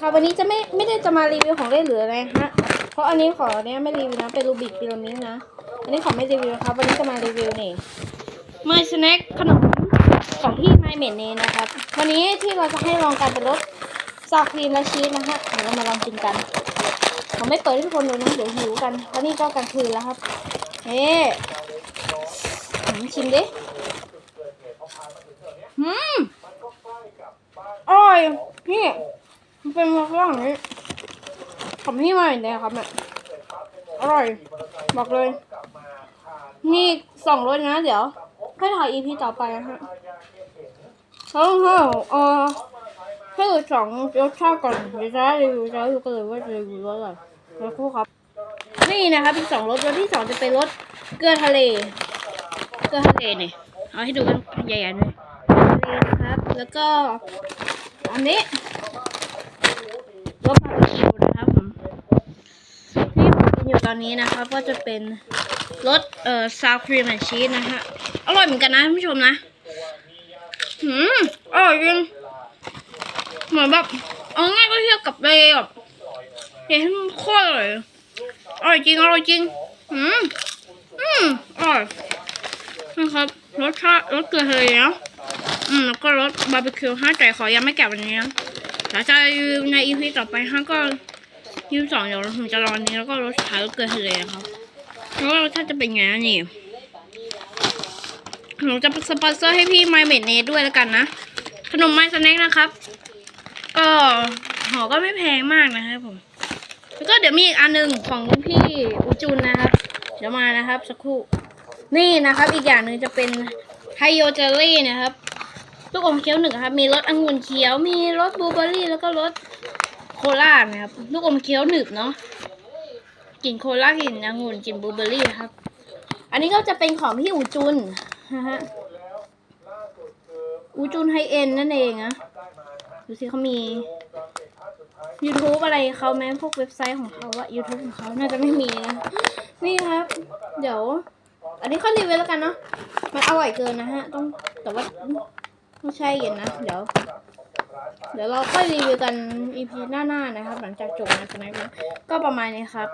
ค่ะวันนี้จะไม่ไม่ได้จะมารีวิวของเล่นหรืออะไรฮะ เพราะอันนี้ขอเนี้ยไม่รีวิวนะเป็นรูบิกพีระมิดนะ อันนี้ขอไม่รีวิวครับวันนี้จะมารีวิวนี่ไม่สแน็คขนมของพี่ไมเมนเนนะครับ วันนี้ที่เราจะให้ลองกันเป็นรสซอครีมและชีสนะฮะเดี๋ยวเรามาลองกินกันผมไม่เปิดให้ทุกคนดูนะเดี๋ยวหิวกันแล้วนี่ก็กลางคืนแล้วครับเฮ้หืมชิมดิหืมอร่อยนี่ มันเป็นมาฝรั่งนี้ของพี่มาอย่างเดียวครับเนี่ยอร่อย บอกเลย นี่สองรสนะ เดี๋ยวให้ถ่ายอีพีต่อไปนะฮะแล้วถ้าเออให้ดูสองรสชาติก่อนเดี๋ยวจะรีวิวจะรีวิวกันเลยว่าจะรีวิวรสอะไรแล้วคู่ครับ นี่นะครับอีกสองรสรสที่สองจะเป็นรสเกลือทะเล เกลือทะเลเนี่ยเอาให้ดูกันใหญ่ๆเลยทะเลนะครับ แล้วก็อันนี้รสบาร์บีคิวนะครับผมที่ผมกิน อยู่ตอนนี้นะครับก็จะเป็นรสเอ่อซาวครีมแอนชีสนะฮะอร่อยเหมือนกันนะท่านผู้ชมนะหืมอร่อยจริงเหมือนแบบเอาง่ายก็เทียบกับเลยแบบเห็นโคตรอร่อยเลยอร่อยจริงอร่อยจริงอืมอืมอร่อยนะครับรสชาติรสเกลือเลนะอืมแล้วก็รสบาร์บีคิวห้าแต่ขอยังไม่แกะวันนี้นะเดี๋ยวจะในอีพีต่อไปฮะก็ ยี่สิบสองเดี๋ยวผมจะรออันนี้แล้วก็รสชาติเกลือทะเลนะครับแล้วว่ารสชาติจะเป็นไงนะนี่ผมจะสปอนเซอร์ให้พี่ไมเมดเนด้วยแล้วกันนะ ขนมไม้สแน็คนะครับ ก็ห่อก็ไม่แพงมากนะครับผม แล้วก็เดี๋ยวมีอีกอันหนึ่งของพี่อุจุนนะครับ เดี๋ยวมานะครับสักครู่ นี่นะครับ อีกอย่างหนึ่งจะเป็นไฮโยเจลลี่นะครับ ลูกอมเคี้ยวหนึ่งครับ มีรสองุ่นเขียว มีรสบลูเบอร์รี่ แล้วก็รส โคลานะครับลูกอมเคี้ยวหนึบเนาะกลิ่นโคลากลิ่นองุ่นกลิ่นบลูเบอร์รี่ครับ อันนี้ก็จะเป็นของพี่อูจุนนะฮะอูจุนไฮเอ็นนั่นเองนะดูสิเขามี YouTube อะไรเขาไหมพวกเว็บไซต์ของเขาว่า YouTube ของเขาน่าจะไม่มีนะ นี่ครับ เดี๋ยว อันนี้ค่อยรีวิวแล้วกันเนาะมันอร่อยเกินนะฮะ ต้องแต่ว่าต้องแช่เย็นนะ เดี๋ยว เดี๋ยวเราค่อยรีวิวกัน EP หน้าๆนะครับ หลังจากจบงานสไนป์ก็ประมาณนี้ครับ